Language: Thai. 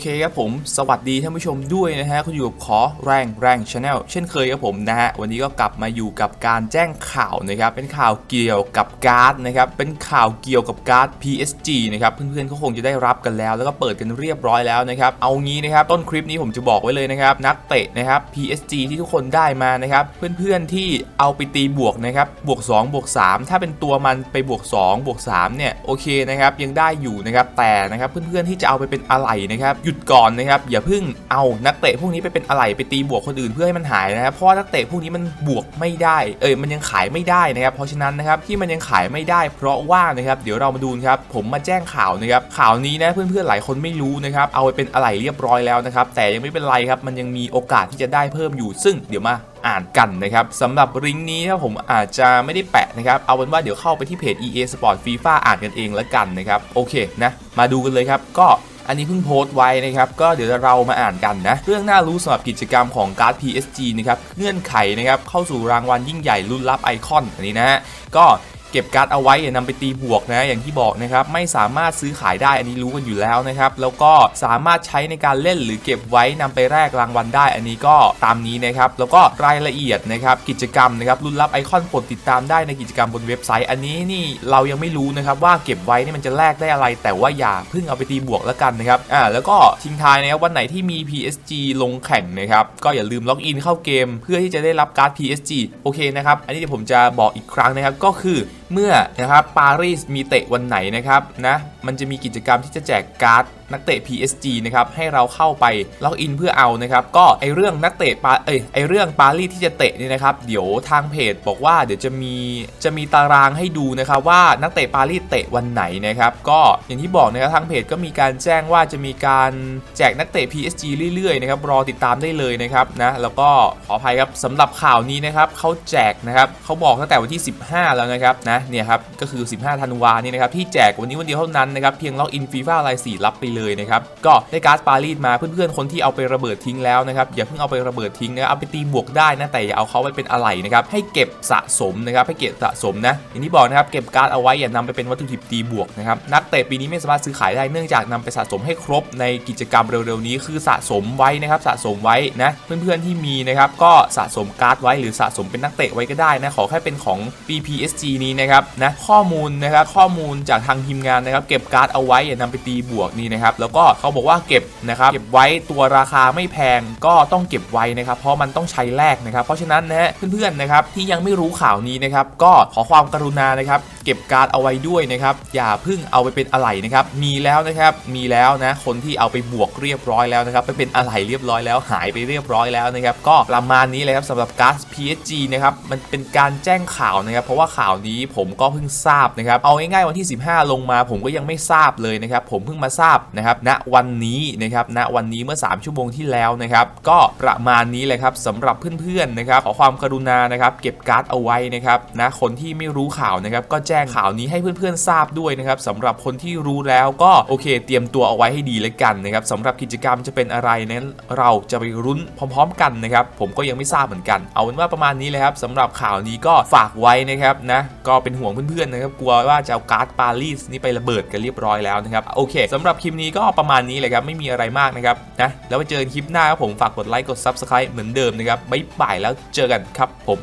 เคครับผม สวัสดีท่านผู้ชมด้วยนะฮะ คุณอยู่กับขอแรงแรงชาแนลเช่นเคยครับผมนะฮะ วันนี้ก็กลับมาอยู่กับการแจ้งข่าวนะครับ เป็นข่าวเกี่ยวกับการ์ดนะครับ เป็นข่าวเกี่ยวกับการ์ด PSG นะครับ เพื่อนๆก็คงจะได้รับกันแล้ว แล้วก็เปิดกันเรียบร้อยแล้วนะครับ เอางี้นะครับ ต้นคลิปนี้ผมจะบอกไว้เลยนะครับ นักเตะนะครับ PSG ที่ทุกคนได้มานะครับ เพื่อนๆที่เอาไปตีบวกนะครับ บวก2บวก3ถ้าเป็นตัวมันไปบวก2บวก3เนี่ย โอเคนะครับ ยังได้อยู่นะครับ แต่นะครับ เพื่อนๆที่จะเอาไปเป็นอะไรนะครับยุดก่อนนะครับอย่าเพิ่งเอานักเตะพวกนี้ไปเป็นอะไรไปตีบวกคนอื่นเพื่อให้มันหายนะครับเพราะว่านักเตะพวกนี้มันบวกไม่ได้เอ้ยมันยังขายไม่ได้นะครับเพราะฉะนั้นนะครับที่มันยังขายไม่ได้ เพราะว่านะครับเดี๋ยวเรามาดูนะครับผมมาแจ้งข่าวนะครับข่าวนี้นะเพื่อนๆหลายคนไม่รู้นะครับเอาไปเป็นอะไรเรียบร้อยแล้วนะครับแต่ยังไม่เป็นไรครับมันยังมีโอกาสที่จะได้เพิ่มอยู่ ซึ่งเดี๋ยวมาอ่านกันนะครับสำหรับลิงก์นี้ครับผมอาจจะไม่ได้แปะนะครับ เอาเป็นว่าเดี๋ยวเข้าไปที่เพจ EA Sport FIFA อ่านกันเองล้วกันนะครับโอเคนะมาดูกันเลยครับก็ อันนี้เพิ่งโพสต์ไว้นะครับก็เดี๋ยวเรามาอ่านกันนะ เรื่องน่ารู้สำหรับกิจกรรมของการ์ด PSG นะครับเงื่อนไขนะครับเข้าสู่รางวัลยิ่งใหญ่รุ่นลับไอคอนอันนี้นะฮะก็ เก็บการ์ดเอาไว้อย่านำไปตีบวกนะอย่างที่บอกนะครับไม่สามารถซื้อขายได้อันนี้รู้กันอยู่แล้วนะครับแล้วก็สามารถใช้ในการเล่นหรือเก็บไว้นำไปแลกรางวัลได้ อันนี้ก็ตามนี้นะครับแล้วก็รายละเอียดนะครับกิจกรรมนะครับรุ่นลับไอคอนโปดติดตามได้ในกิจกรรมบนเว็บไซต์ อันนี้นี่เรายังไม่รู้นะครับว่าเก็บไว้นี่มันจะแลกได้อะไร แต่ว่าอย่าเพิ่งเอาไปตีบวกแล้วกันนะครับอ่าแล้วก็ทิ้งท้ายนะครับวันไหนที่มี PSG ลงแข่งนะครับก็อย่าลืมล็อกอินเข้าเกม เพื่อที่จะได้รับการ์ด PSG โอเคนะครับอันนี้เดี๋ยวผมจะบอกอีกครั้งนะครับก็คือ เมื่อนะครับปารีสมีเตะวันไหนนะครับนะมันจะมีกิจกรรมที่จะแจกการ์ดนักเตะ PSG นะครับให้เราเข้าไปล็อกอินเพื่อเอานะครับก็ไอเรื่องนักเตะปาเอ้ยไอเรื่องปารีสที่จะเตะเนี่ยนะครับเดี๋ยวทางเพจบอกว่าเดี๋ยวจะมีจะมีตารางให้ดูนะครับว่านักเตะปารีสเตะวันไหนนะครับก็อย่างที่บอกนะครับทางเพจก็มีการแจ้งว่าจะมีการแจกนักเตะ PSG เรื่อยๆนะครับรอติดตามได้เลยนะครับนะแล้วก็ขออภัยครับสำหรับข่าวนี้นะครับเขาแจกนะครับเขาบอกตั้งแต่วันที่ 15 แล้วนะครับนะเนี่ยครับก็คือ 15 ธันวานี่นะครับที่แจกวันนี้วันเดียวเท่านั้นนะครับเพียงล็อกอินฟีฟ่ารายสี่รับไปเลยนะครับก็ได้การ์ดปารีสมาเพื่อนๆคนที่เอาไประเบิดทิ้งแล้วนะครับอย่าเพิ่งเอาไประเบิดทิ้งนะเอาไปตีบวกได้นะแต่อย่าเอาเขาไปเป็นอะไรนะครับให้เก็บสะสมนะครับให้เก็บสะสมนะอย่างที่บอกนะครับเก็บการ์ดเอาไว้อย่านำไปเป็นวัตถุดิบตีบวกนะครับนักเตะปีนี้ไม่สามารถซื้อขายได้เนื่องจากนำไปสะสมให้ครบในกิจกรรมเร็วๆนี้คือสะสมไว้นะครับสะสมไว้นะเพื่อนๆที่มีนะครับก็สะสมการ์ดไว้หรือสะสมเป็นนักเตะไว้ก็ได้นะขอแค่เป็นของ BPSG นี้นะครับนะข้อมูลนะครับข้อมูลจากทางทีมงานนะครับเก็บการ์ดเอาไว้อย่านำไปตีบวกนี่นะครับแล้วก็เขาบอกว่าเก็บนะครับเก็บไว้ตัวราคาไม่แพงก็ต้องเก็บไว้นะครับเพราะมันต้องใช้แลกนะครับเพราะฉะนั้นนะฮะเพื่อนๆนะครับที่ยังไม่รู้ข่าวนี้นะครับก็ขอความกรุณานะครับเก็บการ์ดเอาไว้ด้วยนะครับ อย่าเพิ่งเอาไปเป็นอะไรนะครับ มีแล้วนะครับ มีแล้วนะ คนที่เอาไปบวกเรียบร้อยแล้วนะครับ ไปเป็นอะไรเรียบร้อยแล้ว หายไปเรียบร้อยแล้วนะครับ ก็ประมาณนี้เลยครับสำหรับการ์ด PSG นะครับ มันเป็นการแจ้งข่าวนะครับ เพราะว่าข่าวนี้ผมก็เพิ่งทราบนะครับ เอาง่ายๆวันที่ 15 ลงมา ผมก็ยังไม่ทราบเลยนะครับ ผมเพิ่งมาทราบนะครับ ณ วันนี้นะครับ ณ วันนี้เมื่อ 3 ชั่วโมงที่แล้วนะครับ ก็ประมาณนี้เลยครับสำหรับเพื่อนๆนะครับ ขอความกรุณานะครับ เก็บการ์ดเอาไว้นะครับ นะ คนที่ไม่รู้ข่าวนะครับ ก็แจ้งข่าวนี้ให้เพื่อนๆทราบด้วยนะครับสำหรับคนที่รู้แล้วก็โอเค เตรียมตัวเอาไว้ให้ดีเลยกันนะครับสำหรับกิจกรรมจะเป็นอะไรนั้นเราจะไปรุ้นพร้อม ๆ กันนะครับ ผมก็ยังไม่ทราบเหมือนกัน เอาเป็นว่าประมาณนี้เลยครับสำหรับข่าวนี้ก็ฝากไว้นะครับนะก็เป็นห่วงเพื่อนๆนะครับกลัวว่าจะเอาการ์ดปารีสนี่ไประเบิดกันเรียบร้อยแล้วนะครับโอเคสำหรับคลิปนี้ก็ประมาณนี้เลยครับไม่มีอะไรมากนะครับนะแล้วไปเจอกันคลิปหน้าครับผมฝากกดไลค์กด Subscribe เหมือนเดิมนะครับบ๊ายบายแล้วเจอกันครับผม